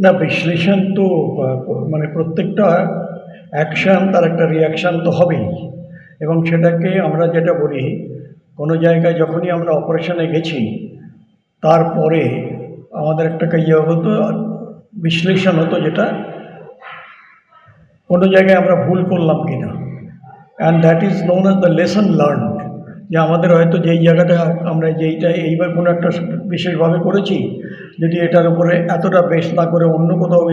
না, বিশ্লেষণ তো মানে প্রত্যেকটা অ্যাকশান তার একটা রিয়াকশান তো হবেই। এবং সেটাকে আমরা যেটা বলি, কোনো জায়গায় যখনই আমরা অপারেশনে গেছি, তারপরে আমাদের একটা ইয়ে হতো, বিশ্লেষণ হতো যেটা, কোনো জায়গায় আমরা ভুল করলাম কি না and that is known as the lesson learn যে আমাদের হয়তো যেই জায়গাটা আমরা যেইটা এইবার কোনো একটা বিশেষভাবে করেছি, যদি এটার উপরে এতটা বেশ না করে অন্য কোথাও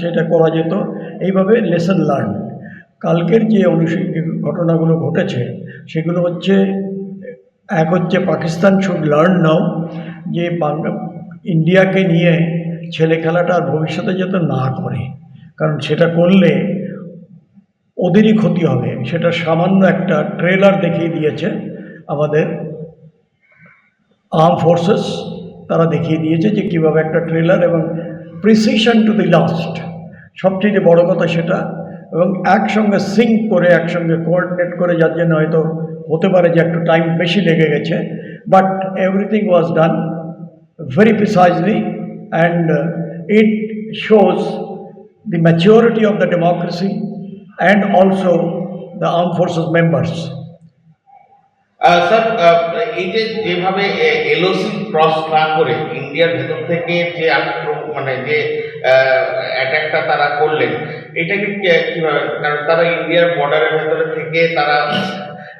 সেটা করা যেত, এইভাবে লেসন লার্ন। কালকের যে অনুষ্ঠিত ঘটনাগুলো ঘটেছে, সেগুলো হচ্ছে, এক হচ্ছে পাকিস্তান শুড লার্ন নাও, যে ইন্ডিয়াকে নিয়ে ছেলে খেলাটা আর ভবিষ্যতে যাতে না করে। কারণ সেটা করলে ওদেরই ক্ষতি হবে। সেটা সামান্য একটা ট্রেলার দেখিয়ে দিয়েছে। আমাদের আর্ম ফোর্সেস তারা দেখিয়ে দিয়েছে যে কীভাবে একটা ট্রেলার এবং প্রিসিশন টু দি লাস্ট সবচেয়ে বড় কথা সেটা এবং একসঙ্গে সিঙ্ক করে, একসঙ্গে কোঅর্ডিনেট করে, যার জন্য হয়তো হতে পারে যে একটু টাইম বেশি লেগে গেছে but everything was done very precisely and it shows the maturity of the democracy and also the armed forces members. Sir এই যে যেভাবে এলওসি ক্রস না করে ইন্ডিয়ার ভেতর থেকে যে মানে যে অ্যাটাকটা তারা করলেন এটাকে কীভাবে? কারণ তারা ইন্ডিয়ার বর্ডারের ভেতরে থেকে তারা,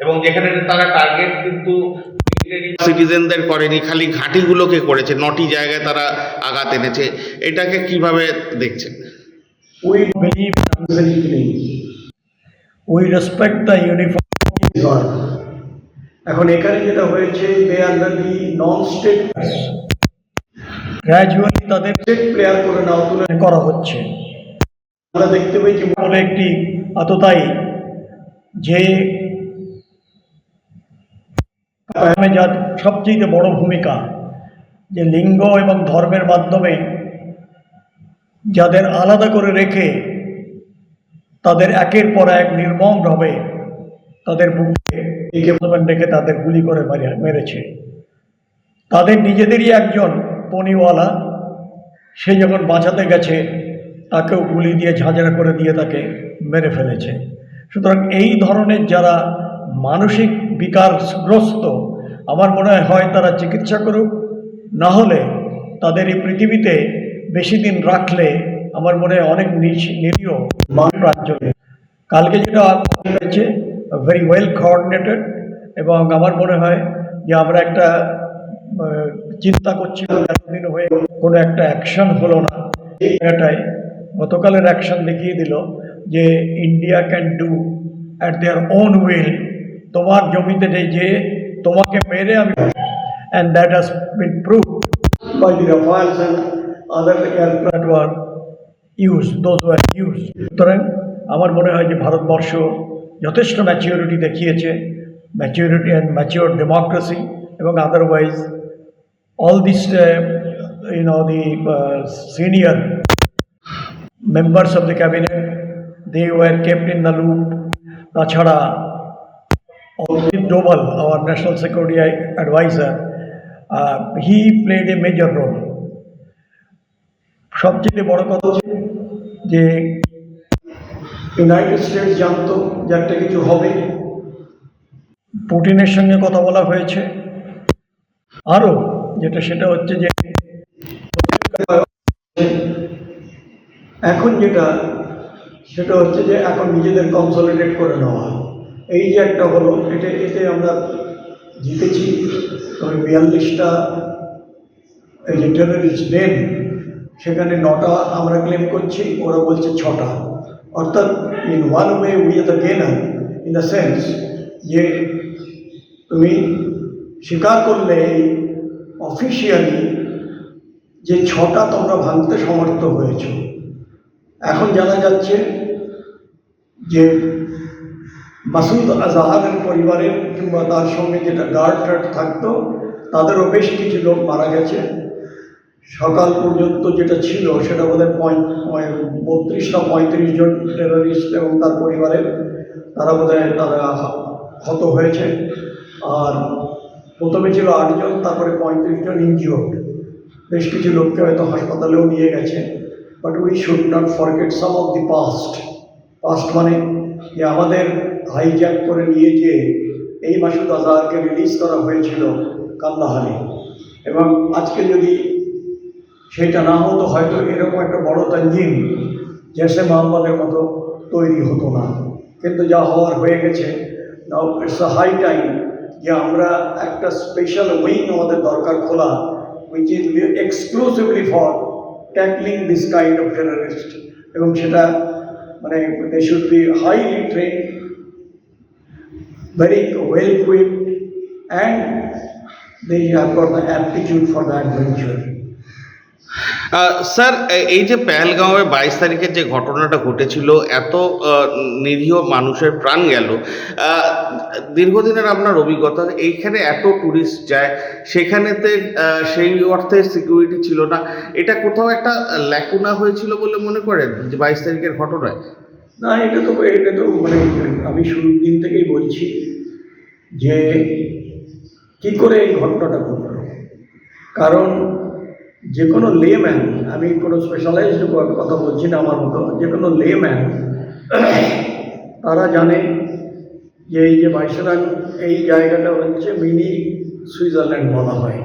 এবং যেখানে তারা টার্গেট কিন্তু সিটিজেনদের করেনি, খালি ঘাঁটিগুলোকে করেছে, নটি জায়গায় তারা আঘাত এনেছে। এটাকে কীভাবে দেখছেন? We believe in unself claims. We respect the uniform of God. এখন এখানে যেটা হয়েছে they the non state gradually তাদের স্টেট প্লেয়ার করে নাও তুলে করা হচ্ছে। আমরা দেখতে পেয়েছি বলে একটি আততায়ী যে যার সবচেয়ে বড় ভূমিকা যে লিঙ্গ এবং ধর্মের মাধ্যমে যাদের আলাদা করে রেখে তাদের একের পর এক নির্মমভাবে তাদের বুকে ইকুইপমেন্ট রেখে তাদের গুলি করে মারি- মেরেছে। তাদের নিজেদেরই একজন পনিওয়ালা, সে যখন বাঁচাতে গেছে, তাকেও গুলি দিয়ে ঝাঁঝরা করে দিয়ে তাকে মেরে ফেলেছে। সুতরাং এই ধরনের যারা মানসিক বিকারগ্রস্ত, আমার মনে হয় তারা চিকিৎসা করুক, না হলে তাদের এই পৃথিবীতে বেশি দিন রাখলে আমার মনে হয় অনেক নিরীহ প্রাণ চলে। কালকে যেটা হয়েছে ভেরি ওয়েল কোঅর্ডিনেটেড এবং আমার মনে হয় যে আমরা একটা চিন্তা করছিলাম এতদিন হয়ে কোনো একটা অ্যাকশন হলো না। জায়গাটায় গতকালের অ্যাকশন দেখিয়ে দিল যে India can do at their own will তোমার জমিতে যে তোমাকে মেরে আমি and that has been proved by the Rafales and other aircraft were use those were use সুতরাং আমার মনে হয় যে ভারতবর্ষ যথেষ্ট ম্যাচিউরিটি দেখিয়েছে ম্যাচিওরিটি অ্যান্ড ম্যাচিওর ডেমোক্রেসি এবং otherwise all this even the senior members of the cabinet they were kept in the loop তাছাড়া Ajit Doval our national security adviser he played a major role সবচেয়ে বড় কথা যে United states জানতো যে একটা কিছু হবে। পুটিনের সঙ্গে কথা বলা হয়েছে। আরও যেটা সেটা হচ্ছে যে এখন যেটা সেটা হচ্ছে যে এখন নিজেদের কনসলিডেট করে নেওয়া। এই যে একটা হলো এটা এতে আমরা জিতেছি। তবে বিয়াল্লিশটা এই যে টেররিস্ট সেখানে নটা আমরা ক্লেম করছি ওরা বলছে ছটা। অর্থাৎ in one way we are the gainer in the sense যে তুমি স্বীকার করলে অফিসিয়ালি যে ছটা তোমরা ভাঙতে সমর্থ হয়েছ। এখন জানা যাচ্ছে যে মাসুদ আজাহারের পরিবারের কিংবা তার সঙ্গে যেটা গার্ড টার্ড থাকতো, তাদেরও বেশ কিছু লোক মারা গেছে। সকাল পর্যন্ত যেটা ছিল সেটা বোধহয় পঁয় বত্রিশ না পঁয়ত্রিশ জন টেররিস্ট এবং তার পরিবারের, তারা বোধহয় তারা হত হয়েছে। আর প্রথমে ছিল আটজন, তারপরে পঁয়ত্রিশ জন ইনজিওর্ড বেশ কিছু লোককে হয়তো হাসপাতালেও নিয়ে গেছে। But we should not forget some of the past past মানে যে আমাদের হাইজ্যাক করে নিয়ে যে এই মাসুদ আজহারকে রিলিজ করা হয়েছিল কান্দাহারে এবং আজকে যদি সেটা না হতো হয়তো এরকম একটা বড় তানজিম জেসে মোহাম্মদের মতো তৈরি হতো না কিন্তু যা হওয়ার হয়ে গেছে now it's a high time যে আমরা একটা স্পেশাল উইং আমাদের দরকার খোলা which is exclusively for tackling this kind of terrorist এবং সেটা মানে they should be highly trained very well equipped and they have got the aptitude for the adventure. Sir এই যে পেহেলগাঁওয়ে বাইশ তারিখের যে ঘটনাটা ঘটেছিল, এত নিরীহ মানুষের প্রাণ গেল। দীর্ঘদিনের আপনার অভিজ্ঞতা, এইখানে এত টুরিস্ট যায়, সেখানেতে সেই অর্থে সিকিউরিটি ছিল না। এটা কোথাও একটা ল্যাকুনা হয়েছিল বলে মনে করেন, যে বাইশ তারিখের ঘটনায়? না, এটা তো এটা তো মানে আমি শুরুর দিন থেকেই বলছি যে কি করে এই ঘটনাটা ঘটল? কারণ যে কোনো লেম্যান আমি কোনো স্পেশালাইজড কথা বলছি না আমার মতো যে কোনো লেম্যান তারা জানে যে এই যে বাইশরাং এই জায়গাটা হচ্ছে মিনি সুইজারল্যান্ড বলা হয়।